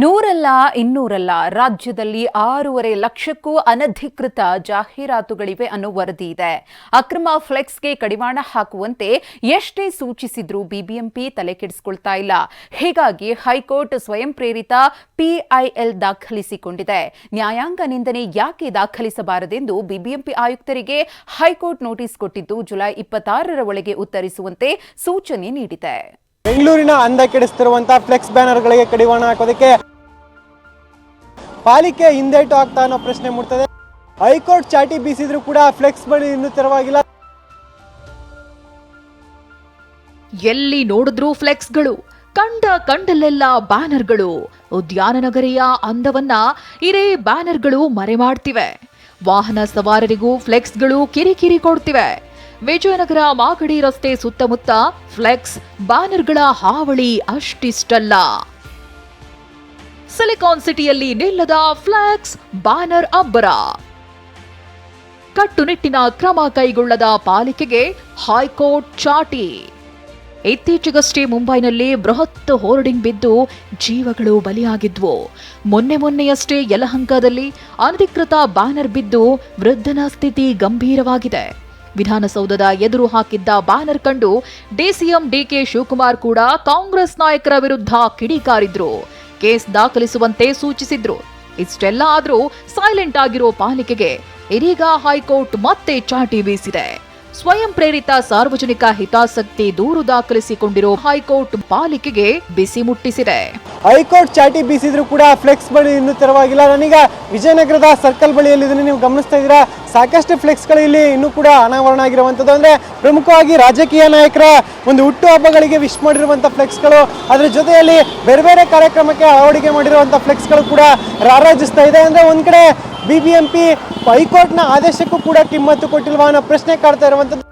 ನೂರಲ್ಲ, ಇನ್ನೂರಲ್ಲ, ರಾಜ್ಯದಲ್ಲಿ ಆರೂವರೆ ಲಕ್ಷಕ್ಕೂ ಅನಧಿಕೃತ ಜಾಹೀರಾತುಗಳಿವೆ ಅನ್ನೋ ವರದಿ ಇದೆ. ಅಕ್ರಮ ಫ್ಲೆಕ್ಸ್ಗೆ ಕಡಿವಾಣ ಹಾಕುವಂತೆ ಎಷ್ಟೇ ಸೂಚಿಸಿದ್ರೂ ಬಿಬಿಎಂಪಿ ತಲೆ ಕೆಡಿಸಿಕೊಳ್ತಾ ಇಲ್ಲ. ಹೀಗಾಗಿ ಹೈಕೋರ್ಟ್ ಸ್ವಯಂ ಪ್ರೇರಿತ ಪಿಐಎಲ್ ದಾಖಲಿಸಿಕೊಂಡಿದೆ. ನ್ಯಾಯಾಂಗ ನಿಂದನೆ ಯಾಕೆ ದಾಖಲಿಸಬಾರದೆಂದು ಬಿಬಿಎಂಪಿ ಆಯುಕ್ತರಿಗೆ ಹೈಕೋರ್ಟ್ ನೋಟಿಸ್ ಕೊಟ್ಟಿದ್ದು ಜುಲೈ ಇಪ್ಪತ್ತಾರರ ಒಳಗೆ ಉತ್ತರಿಸುವಂತೆ ಸೂಚನೆ ನೀಡಿದೆ. ಬೆಂಗಳೂರಿನ ಅಂದ ಕೆಡಿಸ್ತಿರುವಂತಹ ಫ್ಲೆಕ್ಸ್ ಬ್ಯಾನರ್ಗಳಿಗೆ ಕಡಿವಾಣ ಹಾಕೋದಕ್ಕೆ ಪಾಲಿಕೆ ಹಿಂದೇಟು ಆಗ್ತಾ ಅನ್ನೋ ಪ್ರಶ್ನೆ ಮೂಡ್ತದೆ. ಹೈಕೋರ್ಟ್ ಚಾಟಿ ಬೀಸಿದ್ರು ಕೂಡ ಫ್ಲೆಕ್ಸ್ ಬಳಿ ಇನ್ನೂ ತೆರವಾಗಿಲ್ಲ. ಎಲ್ಲಿ ನೋಡಿದ್ರೂ ಫ್ಲೆಕ್ಸ್ಗಳು, ಕಂಡ ಕಂಡಲ್ಲೆಲ್ಲ ಬ್ಯಾನರ್ಗಳು. ಉದ್ಯಾನ ನಗರಿಯ ಅಂದವನ್ನ ಇದೇ ಬ್ಯಾನರ್ಗಳು ಮರೆಮಾಡ್ತಿವೆ ವಾಹನ ಸವಾರರಿಗೂ ಫ್ಲೆಕ್ಸ್ಗಳು ಕಿರಿಕಿರಿ ಕೊಡ್ತಿವೆ. ವಿಜಯನಗರ ಮಾಗಡಿ ರಸ್ತೆ ಸುತ್ತಮುತ್ತ ಫ್ಲೆಕ್ಸ್ ಬ್ಯಾನರ್ಗಳ ಹಾವಳಿ ಅಷ್ಟಿಷ್ಟಲ್ಲ. ಸಿಲಿಕಾನ್ ಸಿಟಿಯಲ್ಲಿ ನಿಲ್ಲದ ಫ್ಲೆಕ್ಸ್ ಬ್ಯಾನರ್ ಅಬ್ಬರ. ಕಟ್ಟುನಿಟ್ಟಿನ ಕ್ರಮ ಕೈಗೊಳ್ಳದ ಪಾಲಿಕೆಗೆ ಹೈಕೋರ್ಟ್ ಚಾಟಿ. ಇತ್ತೀಚೆಗಷ್ಟೇ ಮುಂಬೈನಲ್ಲಿ ಬೃಹತ್ ಹೋರ್ಡಿಂಗ್ ಬಿದ್ದು ಜೀವಗಳು ಬಲಿಯಾಗಿದ್ವು. ಮೊನ್ನೆ ಮೊನ್ನೆಯಷ್ಟೇ ಯಲಹಂಕದಲ್ಲಿ ಅನಧಿಕೃತ ಬ್ಯಾನರ್ ಬಿದ್ದು ವೃದ್ಧನ ಸ್ಥಿತಿ ಗಂಭೀರವಾಗಿದೆ. ವಿಧಾನಸೌಧದ ಎದುರು ಹಾಕಿದ್ದ ಬ್ಯಾನರ್ ಕಂಡು ಡಿಸಿಎಂ ಡಿಕೆ ಶಿವಕುಮಾರ್ ಕೂಡ ಕಾಂಗ್ರೆಸ್ ನಾಯಕರ ವಿರುದ್ಧ ಕಿಡಿಕಾರಿದ್ರು. ಕೇಸ್ ದಾಖಲಿಸುವಂತೆ ಸೂಚಿಸಿದ್ರು. ಇಷ್ಟೆಲ್ಲ ಆದರೂ ಸೈಲೆಂಟ್ ಆಗಿರೋ ಪಾಲಿಕೆಗೆ ಇದೀಗ ಹೈಕೋರ್ಟ್ ಮತ್ತೆ ಚಾಟಿ ಬೀಸಿದೆ. ಸ್ವಯಂ ಪ್ರೇರಿತ ಸಾರ್ವಜನಿಕ ಹಿತಾಸಕ್ತಿ ದೂರು ದಾಖಲಿಸಿಕೊಂಡಿರೋ ಹೈಕೋರ್ಟ್ ಪಾಲಿಕೆಗೆ ಬಿಸಿ ಮುಟ್ಟಿಸಿದೆ. ಹೈಕೋರ್ಟ್ ಚಾಟಿ ಬೀಸಿದ್ರು ಕೂಡ ಫ್ಲೆಕ್ಸ್ ಬಳಿ ಇನ್ನೂ ತೆರವಾಗಿಲ್ಲ. ನಾನೀಗ ವಿಜಯನಗರದ ಸರ್ಕಲ್ ಬಳಿಯಲ್ಲಿ ಇದನ್ನು ನೀವು ಗಮನಿಸ್ತಾ ಇದ್ದೀರಾ? ಸಾಕಷ್ಟು ಫ್ಲೆಕ್ಸ್ಗಳು ಇಲ್ಲಿ ಇನ್ನೂ ಕೂಡ ಅನಾವರಣ ಆಗಿರುವಂಥದ್ದು. ಅಂದರೆ ಪ್ರಮುಖವಾಗಿ ರಾಜಕೀಯ ನಾಯಕರ ಒಂದು ಹುಟ್ಟುಹಬ್ಬಗಳಿಗೆ ವಿಶ್ ಮಾಡಿರುವಂಥ ಫ್ಲೆಕ್ಸ್ಗಳು. ಅದರ ಜೊತೆಯಲ್ಲಿ ಬೇರೆ ಬೇರೆ ಕಾರ್ಯಕ್ರಮಕ್ಕೆ ಅಳವಡಿಕೆ ಮಾಡಿರುವಂಥ ಫ್ಲೆಕ್ಸ್ಗಳು ಕೂಡ ರಾರಾಜಿಸ್ತಾ ಇದೆ. ಅಂದರೆ ಒಂದು ಕಡೆ ಬಿ ಬಿ ಎಂ ಪಿ ಹೈಕೋರ್ಟ್ನ ಆದೇಶಕ್ಕೂ ಕೂಡ ಕಿಮ್ಮತ್ತು ಕೊಟ್ಟಿಲ್ವಾ ಅನ್ನೋ ಪ್ರಶ್ನೆ ಕಾಡ್ತಾ ಇರುವಂಥದ್ದು.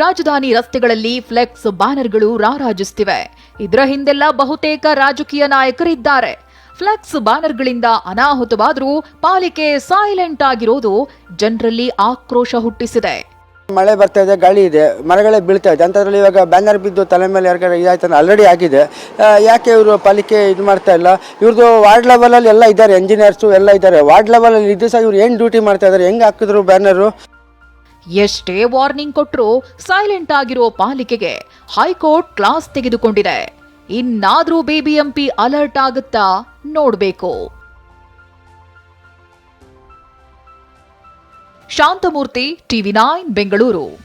ರಾಜಧಾನಿ ರಸ್ತೆಗಳಲ್ಲಿ ಫ್ಲೆಕ್ಸ್ ಬ್ಯಾನರ್ಗಳು ರಾರಾಜಿಸುತ್ತಿವೆ. ಇದರ ಹಿಂದೆಲ್ಲ ಬಹುತೇಕ ರಾಜಕೀಯ ನಾಯಕರಿದ್ದಾರೆ. ಫ್ಲೆಕ್ಸ್ ಬ್ಯಾನರ್ಗಳಿಂದ ಅನಾಹುತವಾದರೂ ಪಾಲಿಕೆ ಸೈಲೆಂಟ್ ಆಗಿರೋದು ಜನರಲ್ಲಿ ಆಕ್ರೋಶ ಹುಟ್ಟಿಸಿದೆ. ಮಳೆ ಬರ್ತಾ ಇದೆ, ಗಾಳಿ ಇದೆ, ಮರಗಳೇ ಬೀಳ್ತಾ ಇದೆ. ಅಂಥದ್ರಲ್ಲಿ ಇವಾಗ ಬ್ಯಾನರ್ ಬಿದ್ದು ತಲೆ ಮೇಲೆ ಯಾರಿಗಾರ ಇದಾಯ್ತು ಆಲ್ರೆಡಿ ಆಗಿದೆ. ಯಾಕೆ ಇವರು ಪಾಲಿಕೆ ಇದು ಮಾಡ್ತಾ ಇಲ್ಲ? ಇವ್ರದ್ದು ವಾರ್ಡ್ ಲೆವೆಲಲ್ಲಿ ಎಲ್ಲ ಇದ್ದಾರೆ ಎಂಜಿನಿಯರ್ಸು ಎಲ್ಲ ಇದ್ದಾರೆ. ವಾರ್ಡ್ ಲೆವೆಲಲ್ಲಿ ಇದ್ದು ಸಹ ಇವ್ರು ಏನು ಡ್ಯೂಟಿ ಮಾಡ್ತಾ ಇದ್ದಾರೆ? ಹೆಂಗೆ ಹಾಕಿದ್ರು ಬ್ಯಾನರು? ಎಷ್ಟೇ ವಾರ್ನಿಂಗ್ ಕೊಟ್ಟರೂ ಸೈಲೆಂಟ್ ಆಗಿರೋ ಪಾಲಿಕೆಗೆ ಹೈಕೋರ್ಟ್ ಕ್ಲಾಸ್ ತೆಗೆದುಕೊಂಡಿದೆ. ಇನ್ನಾದ್ರೂ ಬಿಬಿಎಂಪಿ ಅಲರ್ಟ್ ಆಗುತ್ತಾ ನೋಡ್ಬೇಕು. Shanthamurthy, TV nine, Bengaluru.